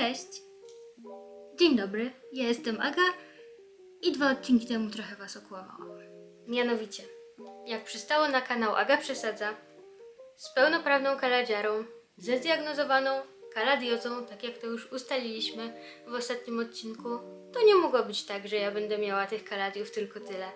Cześć. Dzień dobry, ja jestem Aga i dwa odcinki temu trochę Was okłamałam. Mianowicie, jak przystało na kanał Aga Przesadza, z pełnoprawną kaladziarą, ze zdiagnozowaną kaladiozą, tak jak to już ustaliliśmy w ostatnim odcinku, to nie mogło być tak, że ja będę miała tych kaladiów tylko tyle.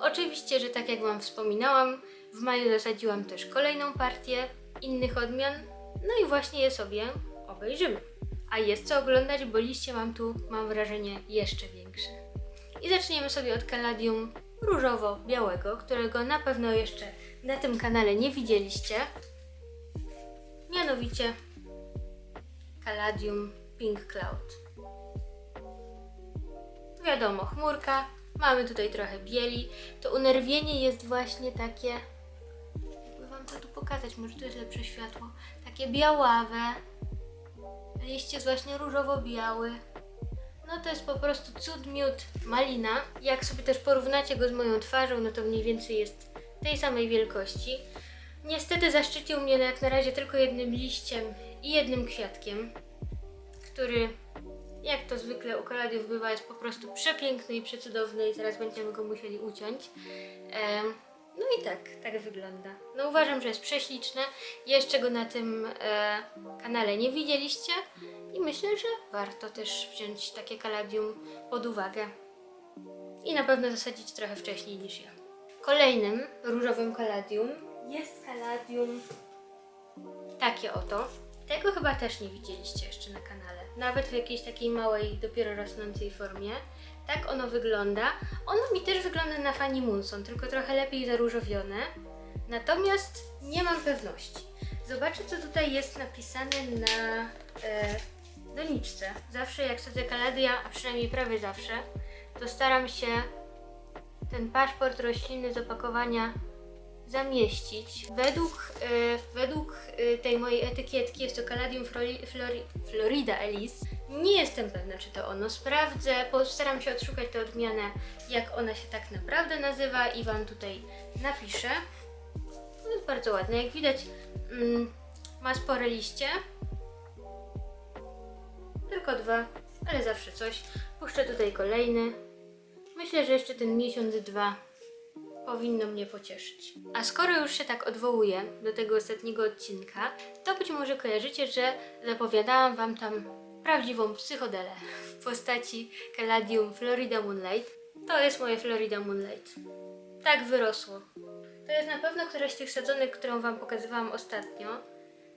Oczywiście, że tak jak Wam wspominałam, w maju zasadziłam też kolejną partię innych odmian, no i właśnie je sobie obejrzymy. A jest co oglądać, bo liście mam tu, mam wrażenie, jeszcze większe. I zaczniemy sobie od kaladium różowo-białego, którego na pewno jeszcze na tym kanale nie widzieliście. Mianowicie Caladium Pink Cloud. Wiadomo, chmurka, mamy tutaj trochę bieli. To unerwienie jest właśnie takie, jakby wam to tu pokazać, może tu jest lepsze światło, takie białawe. Liście jest właśnie różowo-biały. No to jest po prostu cud miód malina. Jak sobie też porównacie go z moją twarzą, no to mniej więcej jest tej samej wielkości. Niestety zaszczycił mnie jak na razie tylko jednym liściem i jednym kwiatkiem, który, jak to zwykle u kaladiów bywa, jest po prostu przepiękny i przecudowny i zaraz będziemy go musieli uciąć. Em, no i tak, tak wygląda. No uważam, że jest prześliczne. Jeszcze go na tym e, kanale nie widzieliście i myślę, że warto też wziąć takie kaladium pod uwagę. I na pewno zasadzić trochę wcześniej niż ja. Kolejnym różowym kaladium jest kaladium takie oto. Tego chyba też nie widzieliście jeszcze na kanale. Nawet w jakiejś takiej małej, dopiero rosnącej formie. Tak ono wygląda. Ono mi też wygląda na Fanny Munson, tylko trochę lepiej zaróżowione. Natomiast nie mam pewności. Zobaczę, co tutaj jest napisane na e, doniczce. Zawsze jak sadzę kaladia, a przynajmniej prawie zawsze, to staram się ten paszport rośliny z opakowania zamieścić. Według, e, według e, tej mojej etykietki jest to Caladium Flori, Flori, Florida Ellis. Nie jestem pewna, czy to ono. Sprawdzę, postaram się odszukać tę odmianę, jak ona się tak naprawdę nazywa i Wam tutaj napiszę. To jest bardzo ładne. Jak widać, mm, ma spore liście. Tylko dwa, ale zawsze coś. Puszczę tutaj kolejny. Myślę, że jeszcze ten miesiąc, dwa powinno mnie pocieszyć. A skoro już się tak odwołuję do tego ostatniego odcinka, to być może kojarzycie, że zapowiadałam Wam tam prawdziwą psychodelę w postaci Caladium Florida Moonlight. To jest moje Florida Moonlight. Tak wyrosło. To jest na pewno któraś z tych sadzonek, którą Wam pokazywałam ostatnio.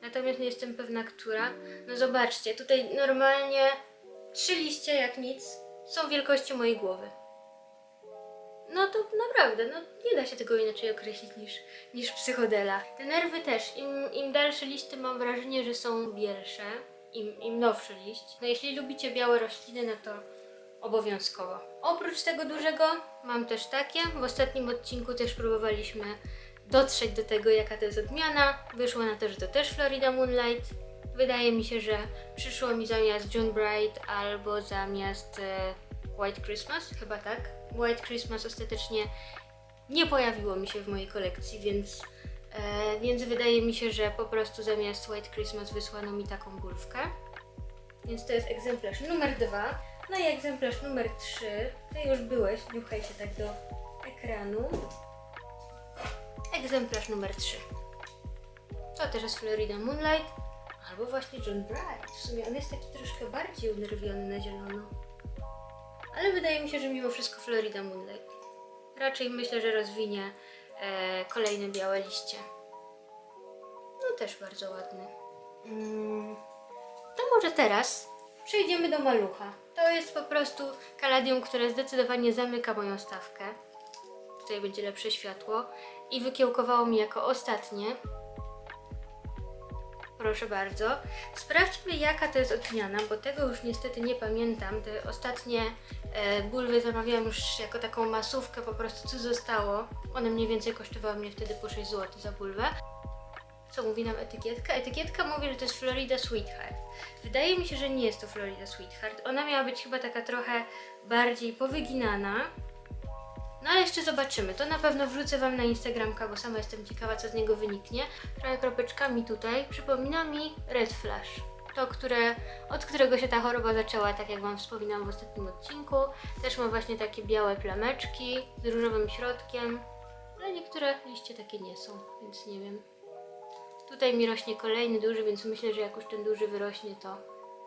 Natomiast nie jestem pewna, która. No zobaczcie, tutaj normalnie trzy liście jak nic są wielkości mojej głowy. No to naprawdę, no nie da się tego inaczej określić niż, niż psychodela. Te nerwy też, im, im dalsze liście mam wrażenie, że są bielsze, im, im nowszy liść. No jeśli lubicie białe rośliny, no to obowiązkowo. Oprócz tego dużego mam też takie. W ostatnim odcinku też próbowaliśmy dotrzeć do tego, jaka to jest odmiana. Wyszło na to, że to też Florida Moonlight. Wydaje mi się, że przyszło mi zamiast June Bright albo zamiast e, White Christmas, chyba tak. White Christmas ostatecznie nie pojawiło mi się w mojej kolekcji, więc, e, więc wydaje mi się, że po prostu zamiast White Christmas wysłano mi taką bulwkę. Więc to jest egzemplarz numer dwa. No i egzemplarz numer trzy. Ty już byłeś, niuchaj się tak do ekranu. Egzemplarz numer trzy. To też jest Florida Moonlight. Albo właśnie John Bright. W sumie on jest taki troszkę bardziej unerwiony na zielono. Ale wydaje mi się, że mimo wszystko Florida Moonlight. Raczej myślę, że rozwinie e, kolejne białe liście. No też bardzo ładny. Mm, to może teraz przejdziemy do malucha. To jest po prostu kaladium, które zdecydowanie zamyka moją stawkę. Tutaj będzie lepsze światło. I wykiełkowało mi jako ostatnie. Proszę bardzo. Sprawdźmy jaka to jest odmiana, bo tego już niestety nie pamiętam. Te ostatnie e, bulwy zamawiałam już jako taką masówkę, po prostu co zostało. One mniej więcej kosztowały mnie wtedy po 6 zł za bulwę. Co mówi nam etykietka? Etykietka mówi, że to jest Florida Sweetheart. Wydaje mi się, że nie jest to Florida Sweetheart. Ona miała być chyba taka trochę bardziej powyginana. No ale jeszcze zobaczymy. To na pewno wrzucę Wam na Instagramka, bo sama jestem ciekawa, co z niego wyniknie. Trochę kropeczkami tutaj. Przypomina mi Red Flash. To, które, od którego się ta choroba zaczęła, tak jak Wam wspominałam w ostatnim odcinku. Też ma właśnie takie białe plameczki z różowym środkiem, ale niektóre liście takie nie są, więc nie wiem. Tutaj mi rośnie kolejny duży, więc myślę, że jak już ten duży wyrośnie, to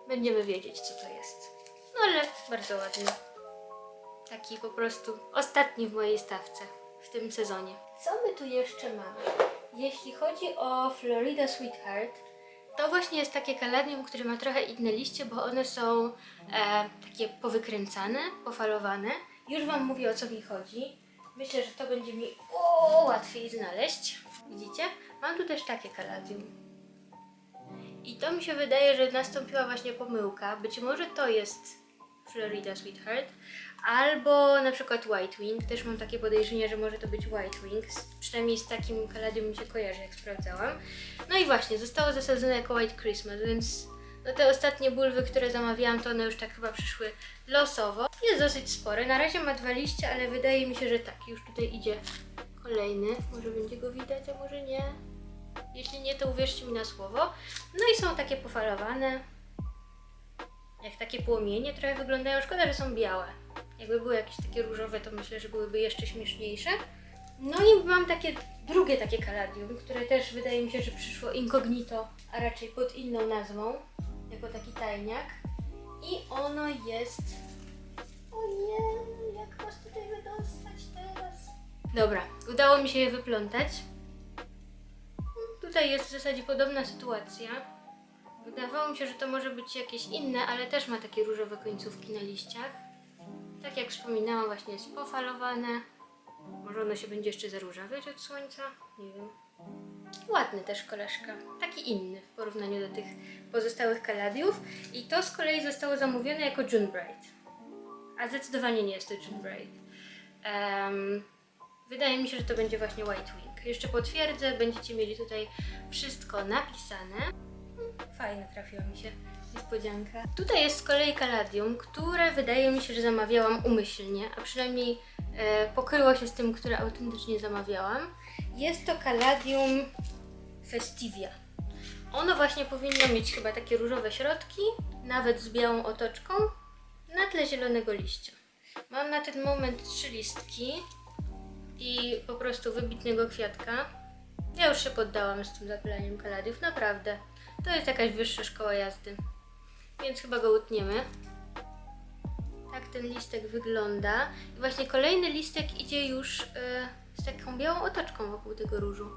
będziemy wiedzieć, co to jest. No ale bardzo ładny. Taki po prostu ostatni w mojej stawce w tym sezonie. Co my tu jeszcze mamy? Jeśli chodzi o Florida Sweetheart, to właśnie jest takie kaladium, które ma trochę inne liście, bo one są e, takie powykręcane, pofalowane. Już Wam mówię o co mi chodzi. Myślę, że to będzie mi o, łatwiej znaleźć. Widzicie? Mam tu też takie kaladium. I to mi się wydaje, że nastąpiła właśnie pomyłka. Być może to jest Florida Sweetheart, albo na przykład White Wing. Też mam takie podejrzenie, że może to być White Wing. Przynajmniej z takim kaladium mi się kojarzy, jak sprawdzałam. No i właśnie, zostało zasadzone jako White Christmas, więc no te ostatnie bulwy, które zamawiałam, to one już tak chyba przyszły losowo. Jest dosyć spore. Na razie ma dwa liście, ale wydaje mi się, że tak. Już tutaj idzie kolejny. Może będzie go widać, a może nie. Jeśli nie, to uwierzcie mi na słowo. No i są takie pofalowane. Jak takie płomienie trochę wyglądają. Szkoda, że są białe. Jakby były jakieś takie różowe, to myślę, że byłyby jeszcze śmieszniejsze. No i mam takie drugie takie kaladium, które też wydaje mi się, że przyszło incognito, a raczej pod inną nazwą, jako taki tajniak. I ono jest... Ojej, jak was tutaj wydostać teraz? Dobra, udało mi się je wyplątać. Tutaj jest w zasadzie podobna sytuacja. Wydawało mi się, że to może być jakieś inne, ale też ma takie różowe końcówki na liściach. Tak jak wspominałam, właśnie jest pofalowane. Może ono się będzie jeszcze zaróżawiać od słońca? Nie wiem. Ładny też koleżka. Taki inny w porównaniu do tych pozostałych kaladiów. I to z kolei zostało zamówione jako June Bright. A zdecydowanie nie jest to June Bright. Em, wydaje mi się, że to będzie właśnie White Wing. Jeszcze potwierdzę, będziecie mieli tutaj wszystko napisane. Fajne trafiła mi się niespodzianka. Tutaj jest z kolei kaladium, które wydaje mi się, że zamawiałam umyślnie, a przynajmniej e, pokryło się z tym, które autentycznie zamawiałam. Jest to kaladium Festivia. Ono właśnie powinno mieć chyba takie różowe środki, nawet z białą otoczką, na tle zielonego liścia. Mam na ten moment trzy listki i po prostu wybitnego kwiatka. Ja już się poddałam z tym zapylaniem kaladiów, naprawdę. To jest jakaś wyższa szkoła jazdy, więc chyba go utniemy. Tak ten listek wygląda. I właśnie kolejny listek idzie już e, z taką białą otoczką wokół tego różu.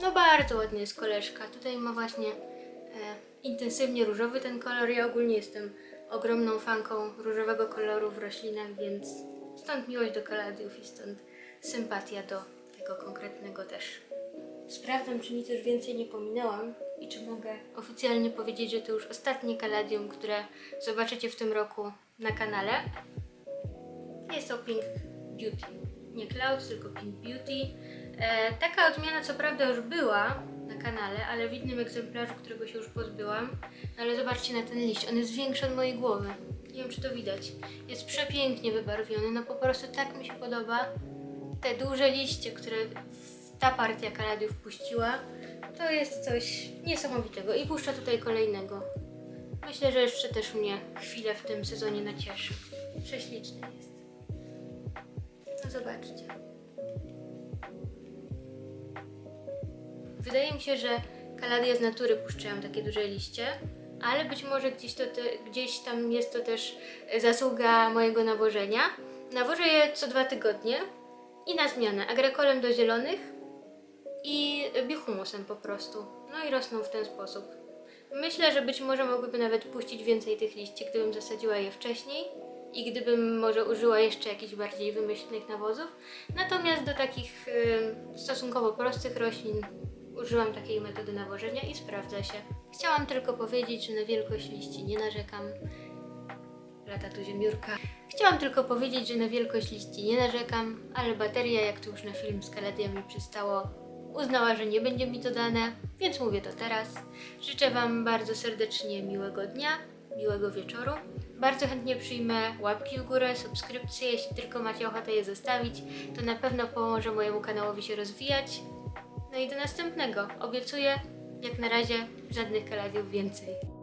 No bardzo ładny jest koleżka. Tutaj ma właśnie e, intensywnie różowy ten kolor. Ja ogólnie jestem ogromną fanką różowego koloru w roślinach, więc stąd miłość do kaladiów i stąd sympatia do tego konkretnego też. Sprawdzam, czy nic już więcej nie pominęłam i czy mogę oficjalnie powiedzieć, że to już ostatnie kaladium, które zobaczycie w tym roku na kanale. Jest to Pink Beauty. Nie Clouds, tylko Pink Beauty. E, taka odmiana co prawda już była na kanale, ale w innym egzemplarzu, którego się już pozbyłam. No ale zobaczcie na ten liść, on jest większy od mojej głowy. Nie wiem, czy to widać. Jest przepięknie wybarwiony, no po prostu tak mi się podoba. Te duże liście, które ta partia kaladiów puściła, to jest coś niesamowitego. I puszcza tutaj kolejnego. Myślę, że jeszcze też mnie chwilę w tym sezonie nacieszy. Prześliczny jest. No zobaczcie. Wydaje mi się, że kaladia z natury puszczają takie duże liście, ale być może gdzieś, to te, gdzieś tam jest to też zasługa mojego nawożenia. Nawożę je co dwa tygodnie i na zmianę agrokolem do zielonych i bihumusem po prostu. No i rosną w ten sposób. Myślę, że być może mogłyby nawet puścić więcej tych liści, gdybym zasadziła je wcześniej i gdybym może użyła jeszcze jakichś bardziej wymyślnych nawozów. Natomiast do takich y, stosunkowo prostych roślin użyłam takiej metody nawożenia i sprawdza się. Chciałam tylko powiedzieć, że na wielkość liści nie narzekam. Lata tu ziemiurka. Chciałam tylko powiedzieć, że na wielkość liści nie narzekam, ale bateria, jak to już na film z kaladiami przystało, uznała, że nie będzie mi to dane, więc mówię to teraz. Życzę Wam bardzo serdecznie miłego dnia, miłego wieczoru. Bardzo chętnie przyjmę łapki w górę, subskrypcje, jeśli tylko macie ochotę je zostawić, to na pewno pomoże mojemu kanałowi się rozwijać. No i do następnego. Obiecuję jak na razie żadnych kaladiów więcej.